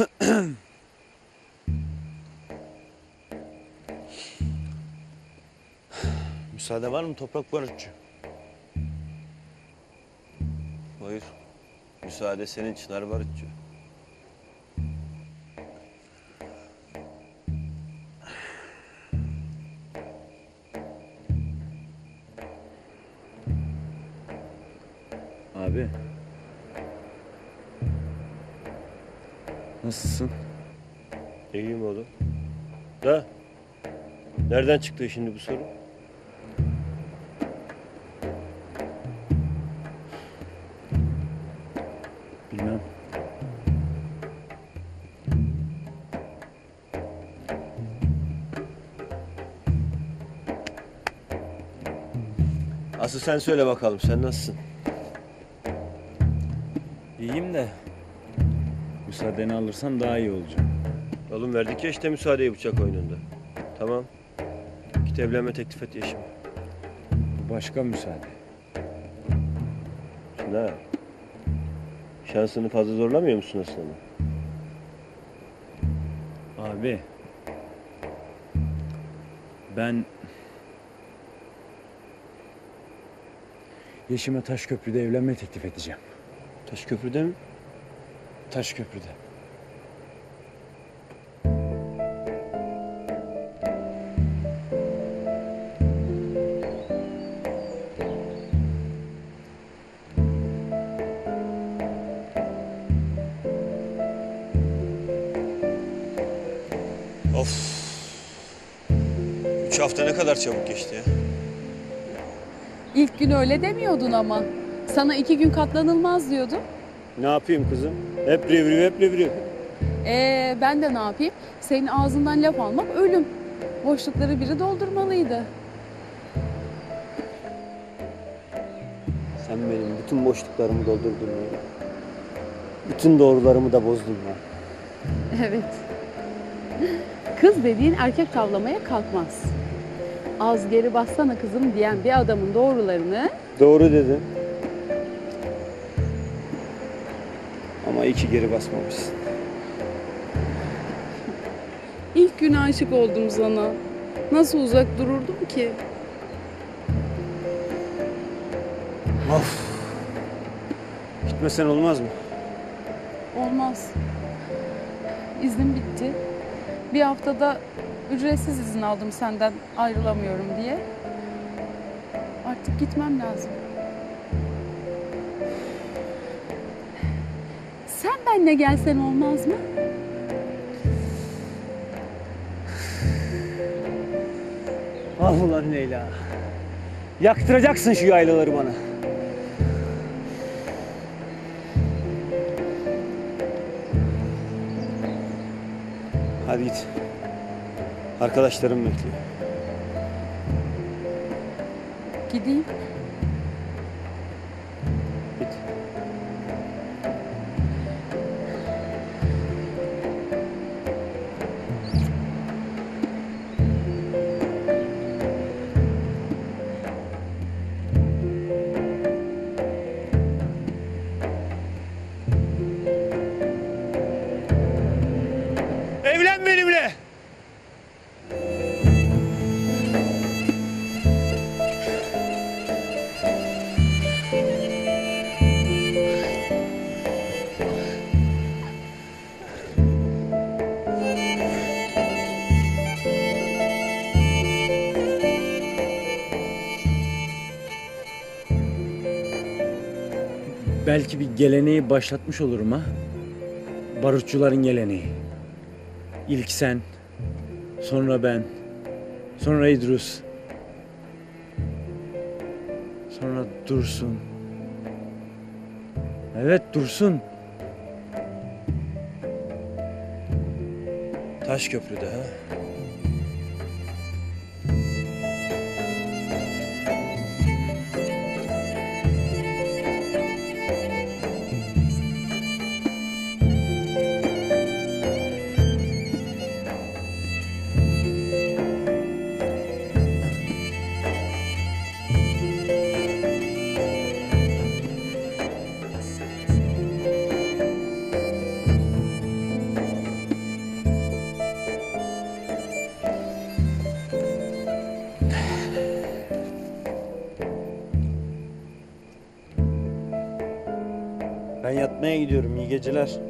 Müsaade var mı toprak barutçu? Buyur. Müsaade senin Çınar Barutçu. Abi. Nasılsın? İyiyim oğlum. Da. Nereden çıktı şimdi bu soru? Bilmem. Asıl sen söyle bakalım sen nasılsın? İyiyim de. Müsaadeni alırsam daha iyi olacağım. Oğlum verdik ya işte müsaadeyi bıçak oyununda. Tamam. Git evlenme teklif et Yeşim. Bu başka müsaade. Ne? Şansını fazla zorlamıyor musun aslanım? Abi. Ben... Yeşim'e Taşköprü'de evlenme teklif edeceğim. Taşköprü'de mi? Taşköprü'de. Of. Üç hafta ne kadar çabuk geçti ya. İlk gün öyle demiyordun ama. Sana iki gün katlanılmaz diyordum. Ne yapayım kızım? Hep revriv, hep revriv. Ee, ben de ne yapayım? Senin ağzından laf almak ölüm. Boşlukları biri doldurmalıydı. Sen benim bütün boşluklarımı doldurdun ya. Bütün doğrularımı da bozdun ya. Evet. Kız dediğin erkek tavlamaya kalkmaz. Az geri bassana kızım diyen bir adamın doğrularını Doğru dedin. Ama iki geri basmamışsın. ilk gün aşık oldum sana. Nasıl uzak dururdum ki? Of. Gitmesen olmaz mı? Olmaz. İznim bitti. Bir haftada ücretsiz izin aldım senden ayrılamıyorum diye. Artık gitmem lazım. Sen benle gelsen olmaz mı? Ah ulan Leyla. Yaktıracaksın şu yaylaları bana. Hadi git. Arkadaşlarım bekliyor. Gideyim. Belki bir geleneği başlatmış olurum ha. Barutçuların geleneği. İlk sen, sonra ben, sonra İdrus, sonra Dursun. Evet Dursun. Taşköprü'de ha. Ben yatmaya gidiyorum. İyi geceler.